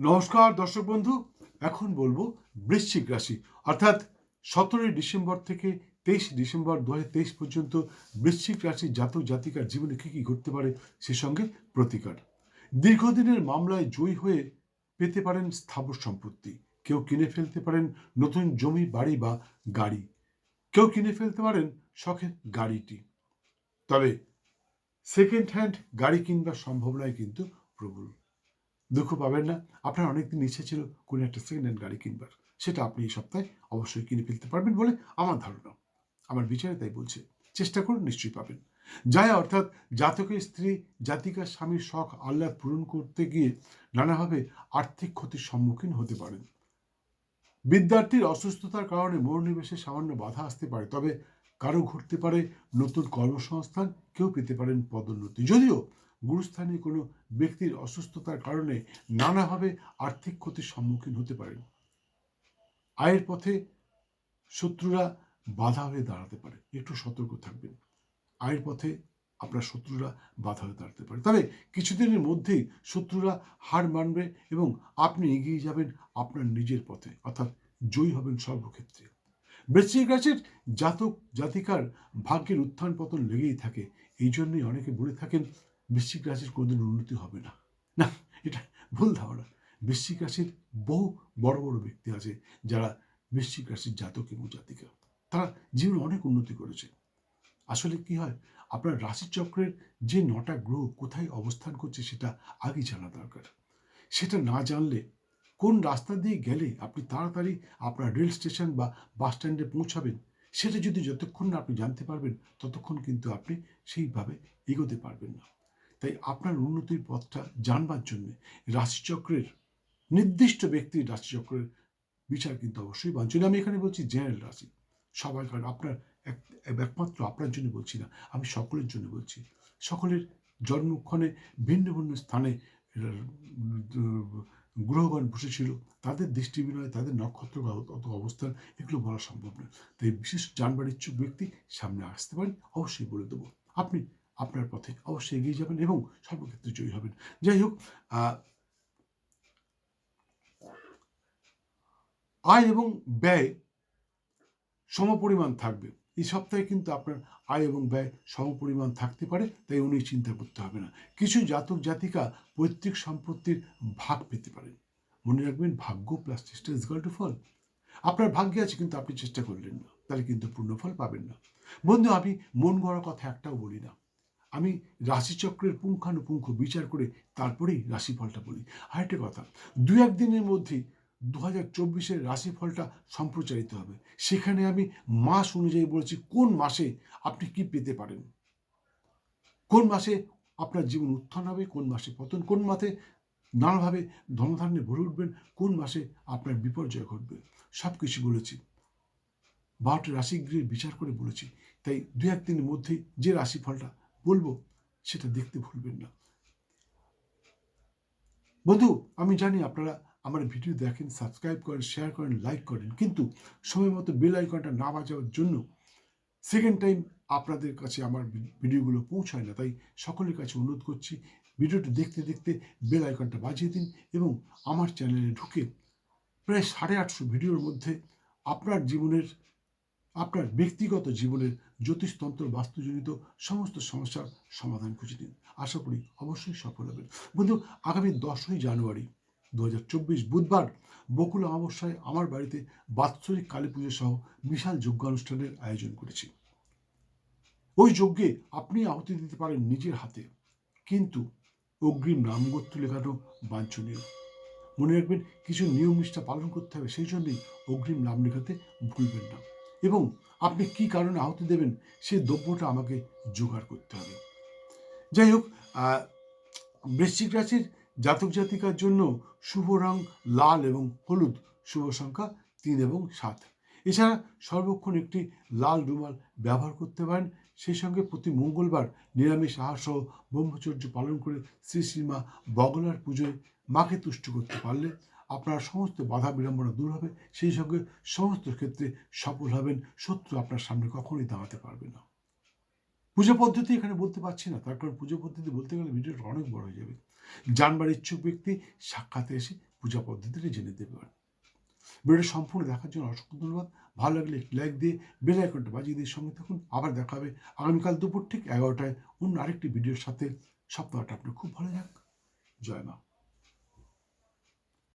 নমস্কার, দর্শক বন্ধু। এখন বলব বৃশ্চিক রাশি। অর্থাৎ সতেরোই ডিসেম্বর থেকে তেইশ ডিসেম্বর দু তেইশ পর্যন্ত বৃশ্চিক রাশির জাতক জাতিকার জীবনে কী কী ঘটতে পারে সে সঙ্গে প্রতিকার। দীর্ঘদিনের মামলায় জয়ী হয়ে পেতে পারেন স্থাবর সম্পত্তি। কেউ কিনে ফেলতে পারেন নতুন জমি, বাড়ি বা গাড়ি। কেউ কিনে ফেলতে পারেন শখের গাড়িটি। তবে সেকেন্ড হ্যান্ড গাড়ি কিনবার সম্ভাবনায় কিন্তু প্রবল। দুঃখ পাবেন না। আপনার অনেকদিন ইচ্ছে ছিল কোনো একটা সেকেন্ড হ্যান্ড গাড়ি কিনবার। সেটা আপনি এই সপ্তাহে অবশ্যই কিনে ফেলতে পারবেন বলে আমার ধারণা। আমার বিচারে তাই বলছে। চেষ্টা করুন, নিশ্চয়ই পাবেন। যায় অর্থাৎ জাতকের স্ত্রী জাতিকার স্বামীর শখ, আহ্লাদ পূরণ করতে গিয়ে নানাভাবে আর্থিক ক্ষতির সম্মুখীন হতে পারেন। বিদ্যার্থীর অসুস্থতার কারণে মনোনিবেশে সামান্য বাধা আসতে পারে, তবে কারও ঘটতে পারে নতুন কর্মসংস্থান, কেউ পেতে পারেন পদোন্নতি। যদিও গুরুস্থানীয় কোনো ব্যক্তির অসুস্থতার কারণে নানাভাবে আর্থিক ক্ষতির সম্মুখীন হতে পারেন। আয়ের পথে শত্রুরা বাধা হয়ে দাঁড়াতে পারে। একটু সতর্ক থাকবেন। আয়ের পথে আপনার শত্রুরা বাধা হয়ে দাঁড়াতে পারে। তবে কিছুদিনের মধ্যেই শত্রুরা হার মানবে এবং আপনি এগিয়ে যাবেন আপনার নিজের পথে, অর্থাৎ জয়ী হবেন সর্বক্ষেত্রে। বৃশ্চিক রাশির জাতক জাতিকার ভাগ্যের উত্থান পতন লেগেই থাকে। এই জন্যই অনেকে বলে থাকেন বৃশ্চিক রাশির কোনোদিন উন্নতি হবে না। না, এটা ভুল ধারণা। বৃশ্চিক রাশির বহু বড় বড় ব্যক্তি আছে যারা বৃশ্চিক রাশির জাতক এবং জাতিকা। তারা জীবনে অনেক উন্নতি করেছে। আসলে কি হয়, আপনার রাশিচক্রের যে নটা গ্রহ কোথায় অবস্থান করছে সেটা আগে জানা দরকার। সেটা না জানলে কোন রাস্তা দিয়ে গেলে আপনি তাড়াতাড়ি আপনার রেল স্টেশন বা বাস স্ট্যান্ডে পৌঁছাবেন, সেটা যদি যতক্ষণ না আপনি জানতে পারবেন, ততক্ষণ কিন্তু আপনি সেইভাবে এগোতে পারবেন না। তাই আপনার উন্নতির পথটা জানবার জন্য রাশিচক্রের নির্দিষ্ট ব্যক্তির রাশিচক্রের বিচার কিন্তু অবশ্যই বাঞ্ছনীয়। আমি এখানে বলছি জেনারেল রাশি। সবাই কারণ আপনার এক, একমাত্র আপনার জন্য বলছি না, আমি সকলের জন্য বলছি। সকলের জন্মক্ষণে ভিন্ন ভিন্ন স্থানে গ্রহগণ বসেছিল, তাদের দৃষ্টি বিনয়, তাদের নক্ষত্র অত অবস্থান, এগুলো বলা সম্ভব নয়। তাই বিশেষ জানবার ইচ্ছুক ব্যক্তি সামনে আসতে পারেন, অবশ্যই বলে দেবো। আপনি আপনার পথে অবশ্যই এগিয়ে যাবেন এবং সর্বক্ষেত্রে জয়ী হবেন। যাই হোক আয় এবং ব্যয় সমপরিমাণ থাকবে। এই সপ্তাহে কিন্তু আপনার আয় এবং ব্যয় সমপরিমাণ থাকতে পারে, তাই উনি চিন্তা করতে হবে না। কিছু জাতক জাতিকা পৈতৃক সম্পত্তির ভাগ পেতে পারেন। মনে রাখবেন, ভাগ্য প্লাস চেষ্টা ইজ টু ফল। আপনার ভাগ্যে আছে কিন্তু আপনি চেষ্টা করলেন না, তাহলে কিন্তু পূর্ণফল পাবেন না। বন্ধু, আমি মন গড়ার কথা একটাও বলি না। আমি রাশিচক্রের পুঙ্খানুপুঙ্খ বিচার করে তারপরেই রাশিফলটা বলি। আরেকটা কথা, দু একদিনের মধ্যেই দু হাজার চব্বিশের রাশিফলটা সম্প্রচারিত হবে। সেখানে আমি মাস অনুযায়ী বলেছি কোন মাসে আপনি কি পেতে পারেন? কোন মাসে আপনার জীবন উত্থান হবে, কোন মাসে পতন, কোন মাসে নানাভাবে ধনধান্যে ভরে উঠবেন, কোন মাসে আপনার বিপর্যয় ঘটবে? সব কিছু বলেছি। বারোটি রাশিগৃহের বিচার করে বলেছি। তাই দু একদিনের মধ্যেই যে রাশিফলটা বলব, সেটা দেখতে ভুলবেন না। বন্ধু, আমি জানি আপনারা আমার ভিডিও দেখেন সাবস্ক্রাইব করেন শেয়ার করেন লাইক করেন, কিন্তু সময় মতো বেল আইকনটা না বাজাওয়ার জন্য সেকেন্ড টাইম আপনাদের কাছে আমার ভিডিওগুলো পৌঁছায় না। তাই সকলের কাছে অনুরোধ করছি, ভিডিওটি দেখতে দেখতে বেল আইকনটা বাজিয়ে দিন এবং আমার চ্যানেলে ঢুকে প্রায় সাড়ে আটশো ভিডিওর মধ্যে আপনার জীবনের আপনার ব্যক্তিগত জীবনের জ্যোতিষতন্ত্র বাস্তুজনিত সমস্ত সমস্যার সমাধান খুঁজে দিন আশা করি অবশ্যই সফল হবেন। বন্ধু, আগামী দশই জানুয়ারি দু হাজার চব্বিশ বুধবার বকুল অমাবস্যায় আমার বাড়িতে বাৎসরিক কালী পুজো সহ বিশাল যজ্ঞানুষ্ঠানের আয়োজন করেছি। ওই যজ্ঞে আপনি আহুতি দিতে পারেন নিজের হাতে। কিন্তু অগ্রিম নামগোত্র লেখানো বাঞ্ছনীয়। মনে রাখবেন, কিছু নিয়ম নিষ্ঠা পালন করতে হবে, সেই জন্যই অগ্রিম নাম লেখাতে ভুলবেন না। এবং আপনি কি কারণে আহত দেবেন সেই দ্রব্যটা আমাকে জোগাড় করতে হবে। যাই হোক বৃশ্চিক রাশির জাতক জাতিকার জন্য শুভ রং লাল এবং হলুদ, শুভ সংখ্যা তিন এবং সাত। এছাড়া সর্বক্ষণ একটি লাল রুমাল ব্যবহার করতে পারেন। সেই সঙ্গে প্রতি মঙ্গলবার নিরামিষ আহার সহ ব্রহ্মচর্য পালন করে শ্রী শ্রীমা বগলার পুজোয় মাকে তুষ্ট করতে পারলে আপনার সমস্ত বাধা বিড়ম্বনা দূর হবে। সেই সঙ্গে সমস্ত ক্ষেত্রে সফল হবেন। শত্রু আপনার সামনে কখনোই দাঁড়াতে পারবে না। পুজো পদ্ধতি এখানে বলতে পারছি না। তার কারণ পুজো পদ্ধতি বলতে গেলে ভিডিওটা অনেক বড় হয়ে যাবে। জানবার ইচ্ছুক ব্যক্তি সাক্ষাতে এসে পূজা পদ্ধতিটা জেনে পারেন। ভিডিওটা সম্পূর্ণ দেখার জন্য অসংখ্য ধন্যবাদ। ভালো লাগলে একটি লাইক দিয়ে বেল আইকনটা বাজিয়ে দিয়ে সঙ্গে থাকুন। আবার দেখা হবে আগামীকাল দুপুর ঠিক এগারোটায় অন্য আরেকটি ভিডিওর সাথে। সপ্তাহটা আপনার খুব ভালো যাক। জয় মা।